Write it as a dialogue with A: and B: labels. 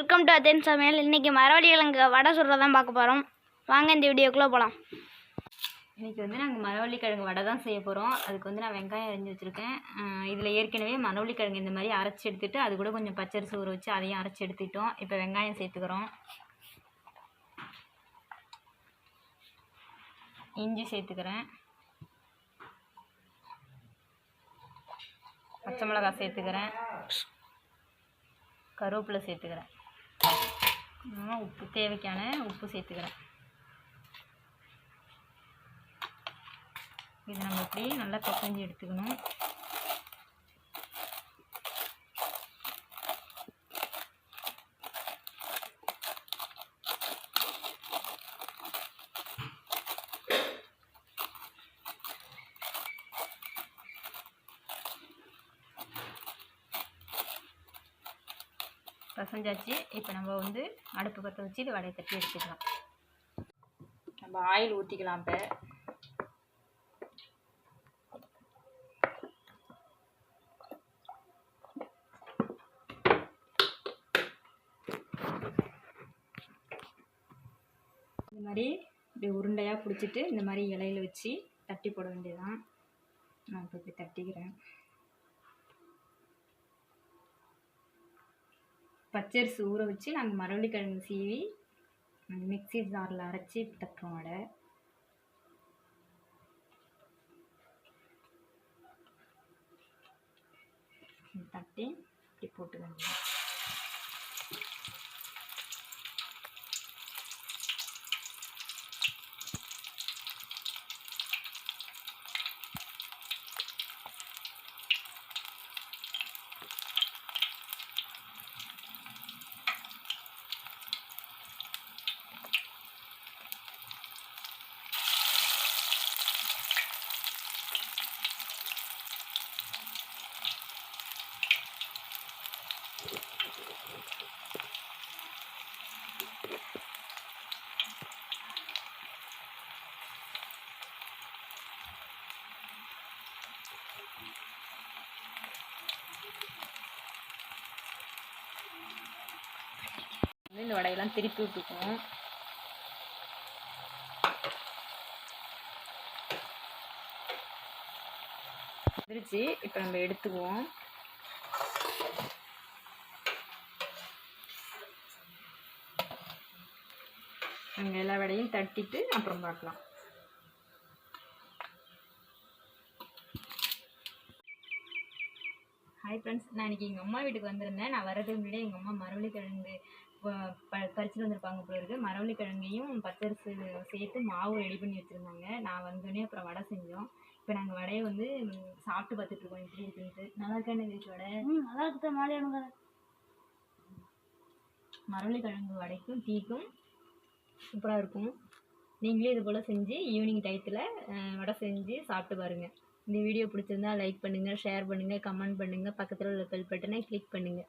A: Welcome to அதன் சமையல். இன்றைக்கி மரவள்ளி கிழங்கு வடை சுடுறதான் பார்க்க போகிறோம் வாங்க இந்த வீடியோக்குள்ளே போகலாம்
B: இன்றைக்கி வந்து நாங்கள் மரவள்ளி கிழங்கு வடை தான் செய்ய போகிறோம் அதுக்கு வந்து நான் வெங்காயம் அரிஞ்சு வச்சுருக்கேன். இதில் ஏற்கனவே மரவள்ளி கிழங்கு இந்த மாதிரி அரைச்சி எடுத்துகிட்டு அது கூட கொஞ்சம் பச்சரிசி ஊற வச்சு அதையும் அரைச்சி எடுத்துட்டோம் இப்போ வெங்காயம் சேர்த்துக்கிறோம். இஞ்சி சேர்த்துக்கிறேன். பச்சை மிளகாய் சேர்த்துக்கிறேன். கருவேப்பிலை சேர்த்துக்கிறேன். நான் உப்பு தேவைக்கான உப்பு சேர்த்துக்கிறேன். இது நம்ம இப்படி நல்லா பிசைஞ்சு எடுத்துக்கணும். பசஞ்சாச்சு. இப்போ நம்ம வந்து அடுப்பு பற்ற வச்சு இது வடையை தட்டி எடுத்துக்கலாம். நம்ம ஆயில் ஊற்றிக்கலாம் இப்போ. இந்த மாதிரி இப்படி உருண்டையாக பிடிச்சிட்டு இந்த மாதிரி இலையில வச்சு தட்டி போட வேண்டியதுதான். நான் இப்போ இப்படி தட்டிக்கிறேன். பச்சரிசி ஊற வச்சு நாங்கள் மரவள்ளி கிழங்கு சீவி மிக்ஸி ஜாரில் அரைச்சி தட்டுறோம் வடை தட்டி இப்படி போட்டுக்கோங்க. இந்த வடையெல்லாம் திருப்பி விட்டுக்குவோம் வந்துருச்சு. இப்போ நம்ம எடுத்துக்குவோம். அங்கே எல்லா வடையும் தட்டிட்டு அப்புறம் பார்க்கலாம். ஹாய் ஃப்ரெண்ட்ஸ் நான் இன்றைக்கி எங்கள் அம்மா வீட்டுக்கு வந்திருந்தேன். நான் வரதுக்கு முன்னாடி எங்கள் அம்மா மரவள்ளி கிழங்கு ப- ப- பறிச்சுட்டு வந்திருப்பாங்க போல இருக்கு. மரவள்ளி கிழங்கையும் பச்சரிசி சேர்த்து மாவு ரெடி பண்ணி வச்சுருந்தாங்க. நான் வந்தோடனே அப்புறம் வடை செஞ்சோம். இப்போ நாங்கள் வடையை வந்து சாப்பிட்டு பார்த்துட்டு இருக்கோம். எப்படி இருக்குன்ட்டு நல்லா இருக்கானே வீட்டு வடை?
A: நல்லா இருக்குது? மாலியானுங்க
B: மரவள்ளி கிழங்கு வடைக்கும் டீக்கும் சூப்பராக இருக்கும். நீங்களே இது போல் செஞ்சு ஈவினிங் டயத்தில் வடை செஞ்சு சாப்பிட்டு பாருங்கள் இந்த வீடியோ பிடிச்சிருந்தா லைக் பண்ணுங்கள் ஷேர் பண்ணுங்கள் கமெண்ட் பண்ணுங்கள் பக்கத்தில் உள்ள பெல் பட்டனை கிளிக் பண்ணுங்கள்